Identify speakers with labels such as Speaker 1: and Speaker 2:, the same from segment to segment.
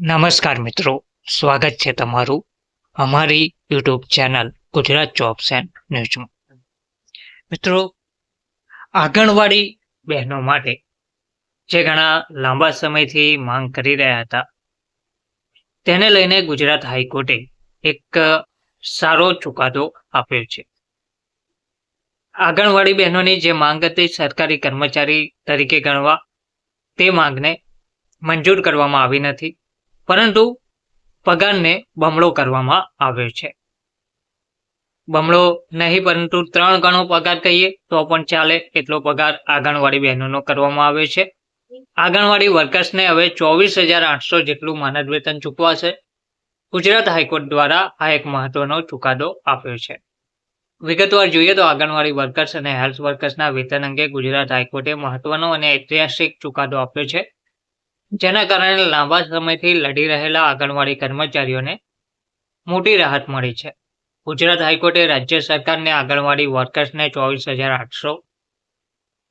Speaker 1: નમસ્કાર મિત્રો, સ્વાગત છે તમારું અમારી YouTube channel Gujarat jobs and ન્યૂઝમાં. મિત્રો, આંગણવાડી બહેનો માટે જે ઘણા લાંબા સમયથી માંગ કરી રહ્યા હતા, તેને લઈને ગુજરાત હાઈકોર્ટે એક સારો ચુકાદો આપ્યો છે. આંગણવાડી બહેનોની જે માંગ હતી સરકારી કર્મચારી તરીકે ગણવા, તે માંગને મંજૂર કરવામાં આવી નથી. પરંતુ પગારને બમણો કરવામાં આવ્યો છે. બમણો નહીં, પરંતુ ત્રણ ગણો પગાર કહીએ તો પણ ચાલે એટલો પગાર આંગણવાડી બહેનોનો કરવામાં આવ્યો છે. આંગણવાડી વર્કર્સને હવે ચોવીસ હજાર આઠસો જેટલું માનદ વેતન ચૂકવાશે. ગુજરાત હાઈકોર્ટ દ્વારા આ એક મહત્વનો ચુકાદો આપ્યો છે. વિગતવાર જોઈએ તો આંગણવાડી વર્કર્સ અને હેલ્થ વર્કર્સના વેતન અંગે ગુજરાત હાઈકોર્ટે મહત્વનો અને ઐતિહાસિક ચુકાદો આપ્યો છે. જેના કારણે લાંબા સમયથી લડી રહેલા આંગણવાડી કર્મચારીઓને મોટી રાહત મળી છે. ગુજરાત હાઈકોર્ટે રાજ્ય સરકારને આંગણવાડી વર્કર્સને ચોવીસ હજાર આઠસો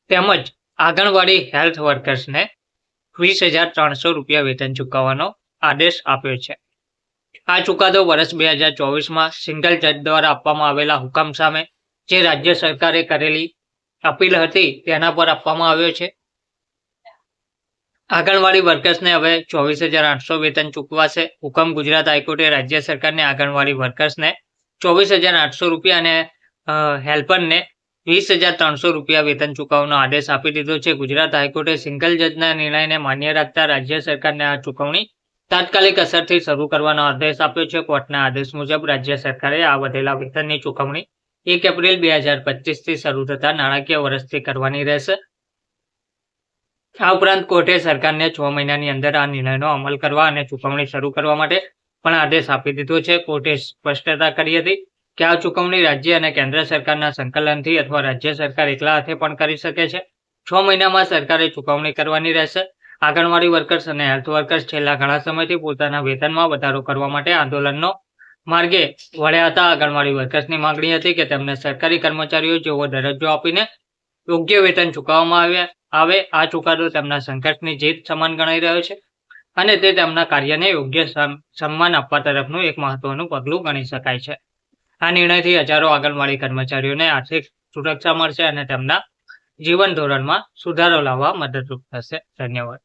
Speaker 1: તેમજ આંગણવાડી હેલ્થ વર્કર્સને વીસ હજાર ત્રણસો રૂપિયા વેતન ચૂકવવાનો આદેશ આપ્યો છે. આ ચુકાદો વર્ષ બે હજાર ચોવીસમાં સિંગલ જજ દ્વારા આપવામાં આવેલા હુકમ સામે જે રાજ્ય સરકારે કરેલી અપીલ હતી તેના પર આપવામાં આવ્યો છે. આંગણવાડી વર્કર્સને હવે ચોવીસ હજાર આઠસો વેતન ચૂકવાશે. હુકમ ગુજરાત હાઈકોર્ટે રાજ્ય સરકારને આંગણવાડી વર્કર્સને ચોવીસ હજાર આઠસો રૂપિયા અને હેલ્પરને વીસ હજાર ત્રણસો રૂપિયા વેતન ચૂકવવાનો આદેશ આપી દીધો છે. ગુજરાત હાઈકોર્ટે સિંગલ જજના નિર્ણયને માન્ય રાખતા રાજ્ય સરકારને આ ચૂકવણી તાત્કાલિક અસરથી શરૂ કરવાનો આદેશ આપ્યો છે. કોર્ટના આદેશ મુજબ રાજ્ય સરકારે આ વધેલા વેતનની ચૂકવણી એક એપ્રિલ બે હજાર પચીસથી શરૂ થતા નાણાકીય વર્ષથી કરવાની રહેશે. આ ઉપરાંત કોર્ટે સરકારને છ મહિનાની અંદર આ નિર્ણયનો અમલ કરવા અને ચૂકવણી શરૂ કરવા માટે પણ આદેશ આપી દીધો છે. કોર્ટે સ્પષ્ટતા કરી હતી કે આ ચૂકવણી રાજ્ય અને કેન્દ્ર સરકારના સંકલનથી અથવા રાજ્ય સરકાર એકલા હાથે પણ કરી શકે છે. છ મહિનામાં સરકારે ચૂકવણી કરવાની રહેશે. આંગણવાડી વર્કર્સ અને હેલ્થ વર્કર્સ છેલ્લા ઘણા સમયથી પોતાના વેતનમાં વધારો કરવા માટે આંદોલનનો માર્ગે વળ્યા હતા. આંગણવાડી વર્કર્સની માંગણી હતી કે તેમને સરકારી કર્મચારીઓ જેવો દરજ્જો આપીને યોગ્ય વેતન ચૂકવવામાં આવ્યા આવે, આ ચુકાદો તેમના સંઘર્ષની જીત સમાન ગણાઈ રહ્યો છે અને તે તેમના કાર્યને યોગ્ય સન્માન આપવા તરફનું એક મહત્વનું પગલું ગણી શકાય છે. આ નિર્ણયથી હજારો આંગણવાડી કર્મચારીઓને આર્થિક સુરક્ષા મળશે અને તેમના જીવન ધોરણમાં સુધારો લાવવા મદદરૂપ થશે. ધન્યવાદ.